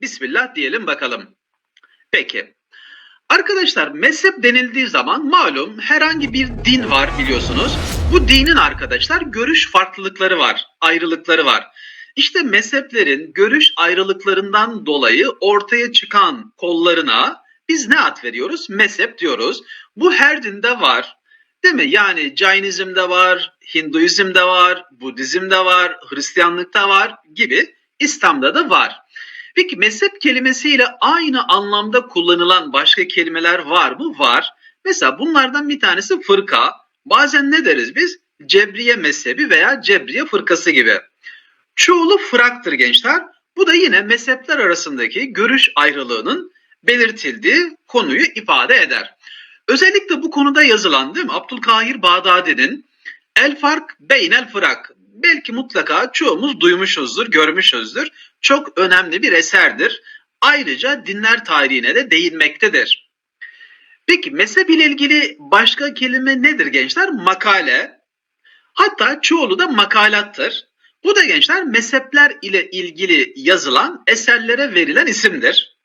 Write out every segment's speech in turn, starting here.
Bismillah diyelim bakalım. Peki. Arkadaşlar mezhep denildiği zaman malum herhangi bir din var biliyorsunuz. Bu dinin arkadaşlar görüş farklılıkları var, ayrılıkları var. İşte mezheplerin görüş ayrılıklarından dolayı ortaya çıkan kollarına biz ne ad veriyoruz? Mezhep diyoruz. Bu her dinde var. Değil mi? Yani Jainizm'de var, Hinduizm'de var, Budizm'de var, Hristiyanlıkta var gibi İslam'da da var. Peki mezhep kelimesiyle aynı anlamda kullanılan başka kelimeler var mı? Var. Mesela bunlardan bir tanesi fırka. Bazen ne deriz biz? Cebriye mezhebi veya Cebriye fırkası gibi. Çoğulu fıraktır gençler. Bu da yine mezhepler arasındaki görüş ayrılığının belirtildiği konuyu ifade eder. Özellikle bu konuda yazılan değil mi? Abdülkahir Bağdadi'nin El Fark Beynel Fırak. Belki mutlaka çoğumuz duymuşuzdur, görmüşüzdür. Çok önemli bir eserdir. Ayrıca dinler tarihine de değinmektedir. Peki mezhep ile ilgili başka kelime nedir gençler? Makale. Hatta çoğulu da makalattır. Bu da gençler mezhepler ile ilgili yazılan eserlere verilen isimdir.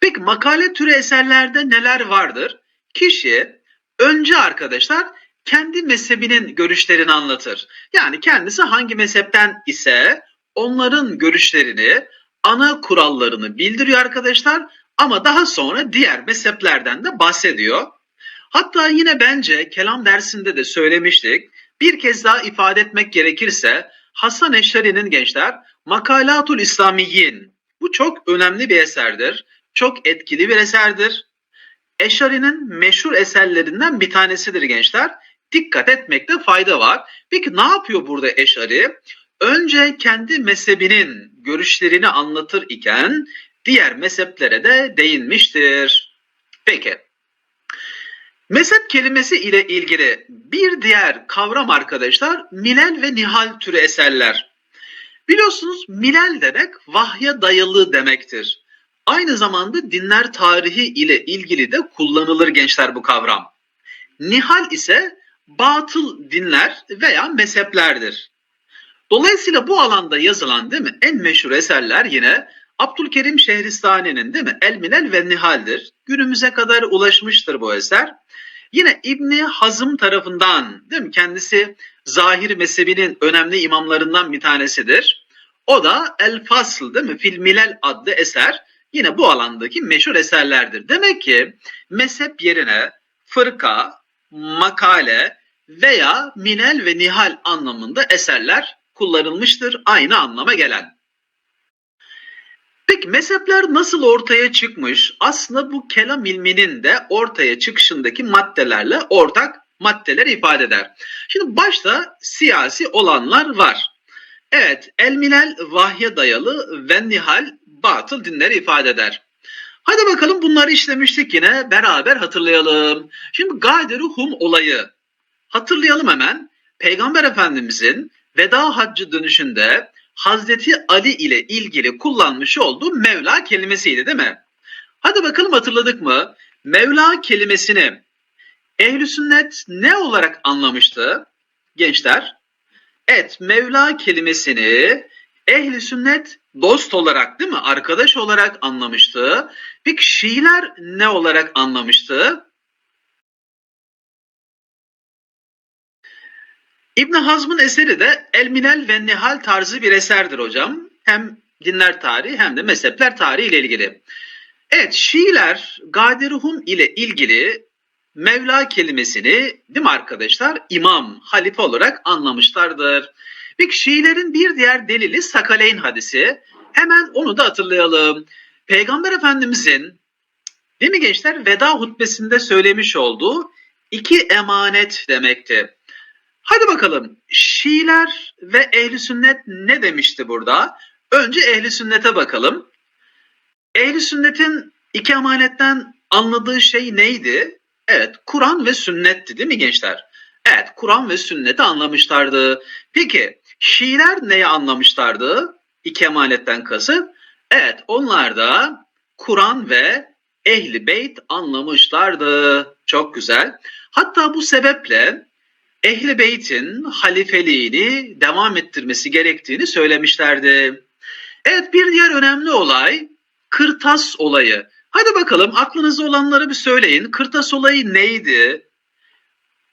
Peki makale türü eserlerde neler vardır? Kişi önce arkadaşlar kendi mezhebinin görüşlerini anlatır. Yani kendisi hangi mezhepten ise onların görüşlerini, ana kurallarını bildiriyor arkadaşlar ama daha sonra diğer mezheplerden de bahsediyor. Hatta yine bence kelam dersinde de söylemiştik. Bir kez daha ifade etmek gerekirse Hasan Eşari'nin gençler Makalatul İslamiyin bu çok önemli bir eserdir. Çok etkili bir eserdir. Eşari'nin meşhur eserlerinden bir tanesidir gençler. Dikkat etmekte fayda var. Peki ne yapıyor burada Eşari? Önce kendi mezhebinin görüşlerini anlatır iken diğer mezheplere de değinmiştir. Peki. Mezhep kelimesi ile ilgili bir diğer kavram arkadaşlar milel ve nihal türü eserler. Biliyorsunuz milel demek vahye dayalı demektir. Aynı zamanda dinler tarihi ile ilgili de kullanılır gençler bu kavram. Nihal ise batıl dinler veya mezheplerdir. Dolayısıyla bu alanda yazılan değil mi en meşhur eserler yine Abdülkerim Şehristani'nin değil mi El Milel ve Nihal'dir. Günümüze kadar ulaşmıştır bu eser. Yine İbni Hazım tarafından değil mi kendisi zahir mezhebinin önemli imamlarından bir tanesidir. O da El Fasl değil mi Fil Milel adlı eser yine bu alandaki meşhur eserlerdir. Demek ki mezhep yerine fırka, makale veya minel ve nihal anlamında eserler kullanılmıştır aynı anlama gelen. Peki mezhepler nasıl ortaya çıkmış? Aslında bu kelam ilminin de ortaya çıkışındaki maddelerle ortak maddeler ifade eder. Şimdi başta siyasi olanlar var. Evet, el minel vahye dayalı ve nihal batıl dinleri ifade eder. Hadi bakalım bunları işlemiştik yine beraber hatırlayalım. Şimdi Gadir Hum olayı. Hatırlayalım hemen. Peygamber Efendimizin veda haccı dönüşünde Hazreti Ali ile ilgili kullanmış olduğu Mevla kelimesiydi değil mi? Hadi bakalım hatırladık mı? Mevla kelimesini ehl sünnet ne olarak anlamıştı gençler? Evet, Mevla kelimesini ehli sünnet dost olarak değil mi? Arkadaş olarak anlamıştı. Peki Şiiler ne olarak anlamıştı? İbn Hazm'ın eseri de El Minel ve Nihal tarzı bir eserdir hocam. Hem dinler tarihi hem de mezhepler tarihi ile ilgili. Evet Şiiler Gadiruhum ile ilgili Mevla kelimesini değil mi arkadaşlar imam, halife olarak anlamışlardır. Peki Şiilerin bir diğer delili Sakaleyn hadisi. Hemen onu da hatırlayalım. Peygamber Efendimizin değil mi gençler veda hutbesinde söylemiş olduğu iki emanet demekti. Hadi bakalım Şiiler ve ehli sünnet ne demişti burada? Önce ehli sünnete bakalım. Ehli sünnetin iki emanetten anladığı şey neydi? Evet, Kur'an ve sünnetti değil mi gençler? Evet, Kur'an ve sünneti anlamışlardı. Peki, Şiiler neyi anlamışlardı? İki emanetten kasıt. Evet, onlar da Kur'an ve Ehli Beyt anlamışlardı. Çok güzel. Hatta bu sebeple Ehli Beyt'in halifeliğini devam ettirmesi gerektiğini söylemişlerdi. Evet bir diğer önemli olay kırtas olayı. Hadi bakalım aklınızda olanları bir söyleyin. Kırtas olayı neydi?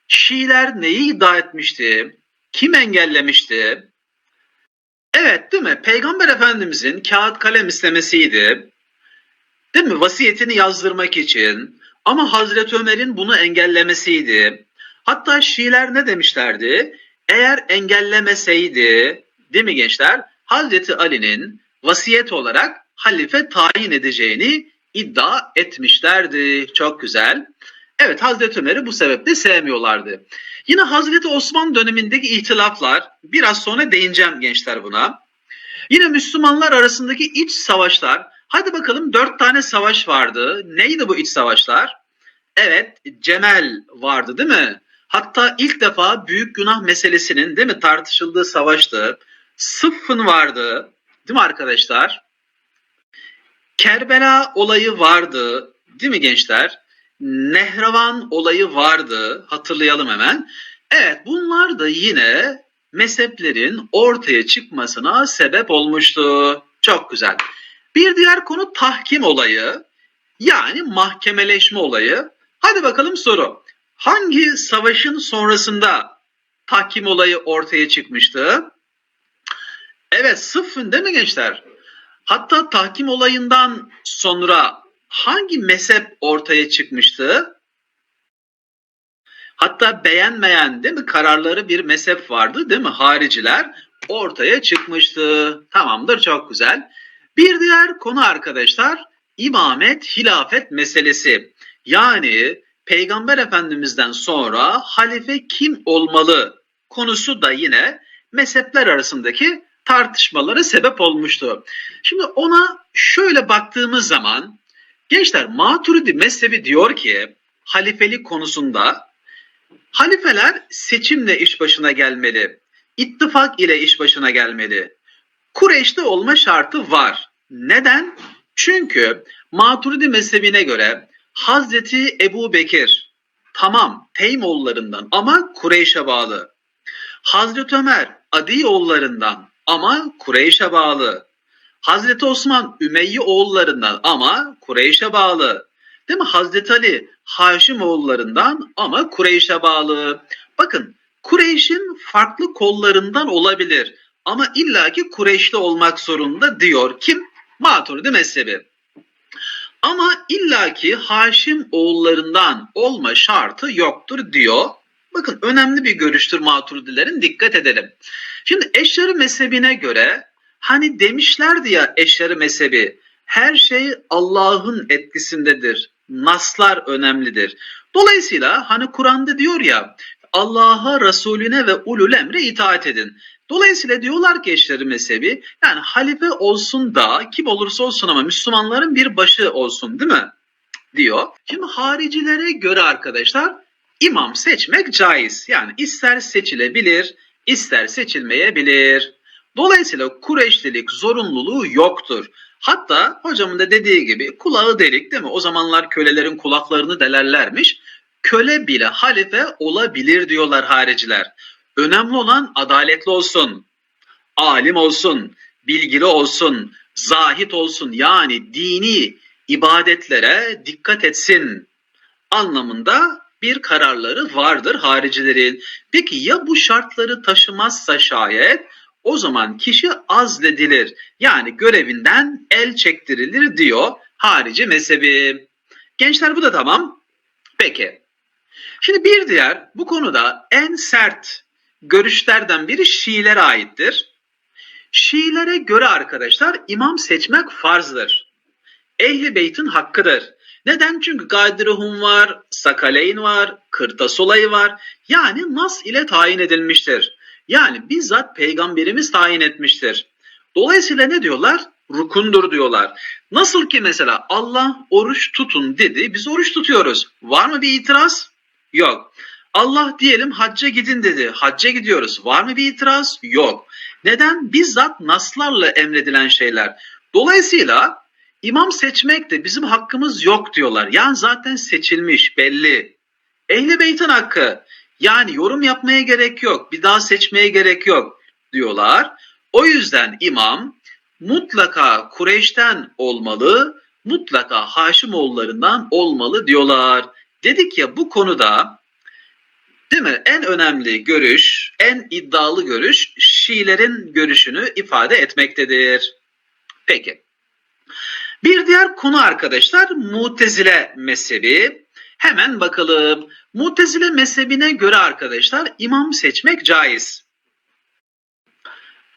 Şiiler neyi iddia etmişti? Kim engellemişti? Evet değil mi? Peygamber Efendimizin kağıt kalem istemesiydi. Değil mi? Vasiyetini yazdırmak için. Ama Hazreti Ömer'in bunu engellemesiydi. Hatta Şiiler ne demişlerdi? Eğer engellemeseydi, değil mi gençler? Hazreti Ali'nin vasiyet olarak halife tayin edeceğini iddia etmişlerdi. Çok güzel. Evet Hazreti Ömer'i bu sebeple sevmiyorlardı. Yine Hazreti Osman dönemindeki ihtilaflar biraz sonra değineceğim gençler buna. Yine Müslümanlar arasındaki iç savaşlar. Hadi bakalım dört tane savaş vardı. Neydi bu iç savaşlar? Evet Cemel vardı değil mi? Hatta ilk defa büyük günah meselesinin değil mi tartışıldığı savaştı. Sıffın vardı. Değil mi arkadaşlar? Kerbela olayı vardı. Değil mi gençler? Nehravan olayı vardı. Hatırlayalım hemen. Evet bunlar da yine mezheplerin ortaya çıkmasına sebep olmuştu. Çok güzel. Bir diğer konu tahkim olayı. Yani mahkemeleşme olayı. Hadi bakalım soru. Hangi savaşın sonrasında tahkim olayı ortaya çıkmıştı? Evet sıfın değil mi gençler? Hatta tahkim olayından sonra hangi mezhep ortaya çıkmıştı? Hatta beğenmeyen değil mi kararları bir mezhep vardı değil mi? Hariciler ortaya çıkmıştı. Tamamdır çok güzel. Bir diğer konu arkadaşlar imamet hilafet meselesi. Yani Peygamber Efendimiz'den sonra halife kim olmalı konusu da yine mezhepler arasındaki tartışmalara sebep olmuştu. Şimdi ona şöyle baktığımız zaman gençler Maturidi mezhebi diyor ki halifelik konusunda halifeler seçimle iş başına gelmeli. ittifak ile iş başına gelmeli. Kureyş'te olma şartı var. Neden? Çünkü Maturidi mezhebine göre Hazreti Ebu Bekir tamam Teymoğullarından ama Kureyş'e bağlı. Hazreti Ömer Adi oğullarından ama Kureyş'e bağlı. Hazreti Osman Ümeyye oğullarından ama Kureyş'e bağlı. Değil mi? Hazreti Ali Haşim oğullarından ama Kureyş'e bağlı. Bakın Kureyş'in farklı kollarından olabilir ama illaki Kureyş'te olmak zorunda diyor. Kim? Maturidi mezhebi. Ama illaki Haşim oğullarından olma şartı yoktur diyor. Bakın önemli bir görüştür Maturidilerin dikkat edelim. Şimdi Eşyarı mezhebine göre hani demişlerdi ya Eşyarı mezhebi her şey Allah'ın etkisindedir. Naslar önemlidir. Dolayısıyla hani Kur'an'da diyor ya Allah'a, Resulüne ve ulul emre itaat edin. Dolayısıyla diyorlar ki eşleri mezhebi yani halife olsun da kim olursa olsun ama Müslümanların bir başı olsun değil mi? diyor. Şimdi haricilere göre arkadaşlar imam seçmek caiz. Yani ister seçilebilir, ister seçilmeyebilir. Dolayısıyla Kureyşlilik zorunluluğu yoktur. Hatta hocamın da dediği gibi kulağı delik değil mi? O zamanlar kölelerin kulaklarını delerlermiş. Köle bile halife olabilir diyorlar hariciler. Önemli olan adaletli olsun, alim olsun, bilgili olsun, zahit olsun yani dini ibadetlere dikkat etsin anlamında bir kararları vardır haricilerin. Peki ya bu şartları taşımazsa şayet o zaman kişi azledilir. Yani görevinden el çektirilir diyor harici mezhebi. Gençler bu da tamam. Peki. Şimdi bir diğer bu konuda en sert görüşlerden biri Şiilere aittir. Şiilere göre arkadaşlar imam seçmek farzdır. Ehli beytin hakkıdır. Neden? Çünkü Gadiruhum var, Sakaleyn var, Kırtas olayı var. Yani nas ile tayin edilmiştir. Yani bizzat peygamberimiz tayin etmiştir. Dolayısıyla ne diyorlar? Rukundur diyorlar. Nasıl ki mesela Allah oruç tutun dedi, biz oruç tutuyoruz. Var mı bir itiraz? Yok. Allah diyelim hacca gidin dedi. Hacca gidiyoruz. Var mı bir itiraz? Yok. Neden? Bizzat naslarla emredilen şeyler. Dolayısıyla imam seçmek de bizim hakkımız yok diyorlar. Yani zaten seçilmiş belli. Ehli beytin hakkı. Yani yorum yapmaya gerek yok, bir daha seçmeye gerek yok diyorlar. O yüzden imam mutlaka Kureyş'ten olmalı, mutlaka Haşimoğullarından olmalı diyorlar. Dedik ya bu konuda değil mi? En önemli görüş, en iddialı görüş Şiilerin görüşünü ifade etmektedir. Peki. Bir diğer konu arkadaşlar Mutezile mezhebi. Hemen bakalım. Mutezile mezhebine göre arkadaşlar imam seçmek caiz.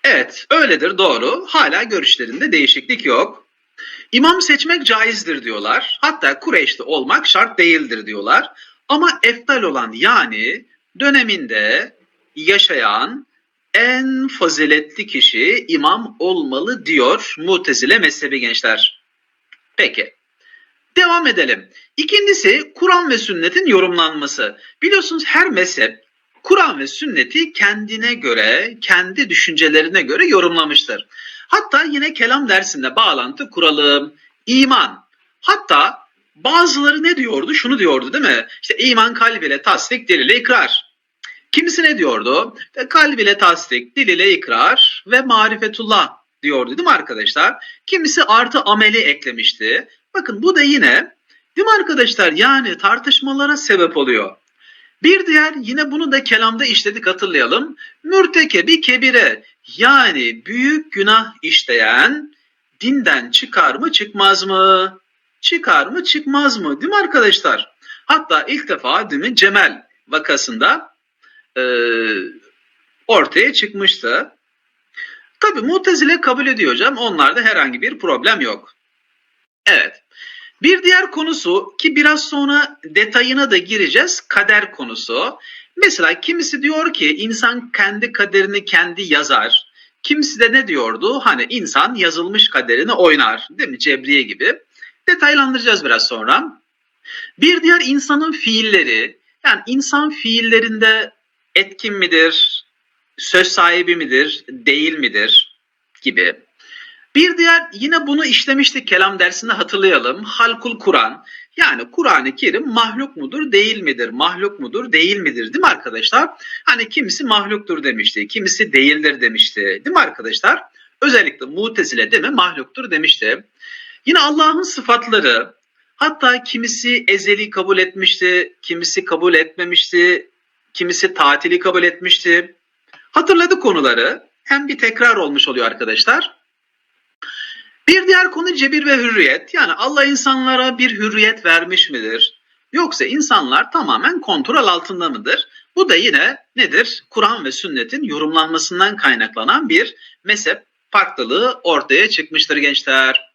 Evet, öyledir doğru. Hala görüşlerinde değişiklik yok. İmam seçmek caizdir diyorlar. Hatta Kureyşli olmak şart değildir diyorlar. Ama eftal olan yani döneminde yaşayan en faziletli kişi imam olmalı diyor Mutezile mezhebi gençler. Peki. Devam edelim. İkincisi Kur'an ve sünnetin yorumlanması. Biliyorsunuz her mezhep Kur'an ve sünneti kendine göre, kendi düşüncelerine göre yorumlamıştır. Hatta yine kelam dersinde bağlantı kuralım. İman. Hatta bazıları ne diyordu? Şunu diyordu değil mi? İşte iman kalb ile tasdik, dil ile ikrar. Kimisi ne diyordu? E, Kalb ile tasdik, dil ile ikrar ve marifetullah diyordu değil mi arkadaşlar? Kimisi artı ameli eklemişti. Bakın bu da yine değil mi arkadaşlar? Yani tartışmalara sebep oluyor. Bir diğer yine bunu da kelamda işledik hatırlayalım. Mürtekebi kebire yani büyük günah işleyen dinden çıkar mı çıkmaz mı? Çıkar mı çıkmaz mı? Değil mi arkadaşlar? Hatta ilk defa değil mi Cemel vakasında e, ortaya çıkmıştı. Tabi Mutezile kabul ediyor hocam. Onlarda herhangi bir problem yok. Evet. Bir diğer konusu ki biraz sonra detayına da gireceğiz kader konusu. Mesela kimisi diyor ki insan kendi kaderini kendi yazar. Kimisi de ne diyordu? Hani insan yazılmış kaderini oynar. Değil mi? Cebriye gibi. Detaylandıracağız biraz sonra. Bir diğer insanın fiilleri. Yani insan fiillerinde etkin midir? Söz sahibi midir? Değil midir? Gibi. Bir diğer yine bunu işlemiştik kelam dersinde hatırlayalım. Halkul Kur'an. Yani Kur'an-ı Kerim mahluk mudur değil midir? Mahluk mudur değil midir? Değil mi arkadaşlar? Hani kimisi mahluktur demişti. Kimisi değildir demişti. Değil mi arkadaşlar? Özellikle Mutezile değil mi? Mahluktur demişti. Yine Allah'ın sıfatları hatta kimisi ezeli kabul etmişti. Kimisi kabul etmemişti. Kimisi tatili kabul etmişti. Hatırladık konuları. Hem bir tekrar olmuş oluyor arkadaşlar. Bir diğer konu cebir ve hürriyet. Yani Allah insanlara bir hürriyet vermiş midir? Yoksa insanlar tamamen kontrol altında mıdır? Bu da yine nedir? Kur'an ve sünnetin yorumlanmasından kaynaklanan bir mezhep farklılığı ortaya çıkmıştır gençler.